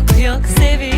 yok yok seviyorum.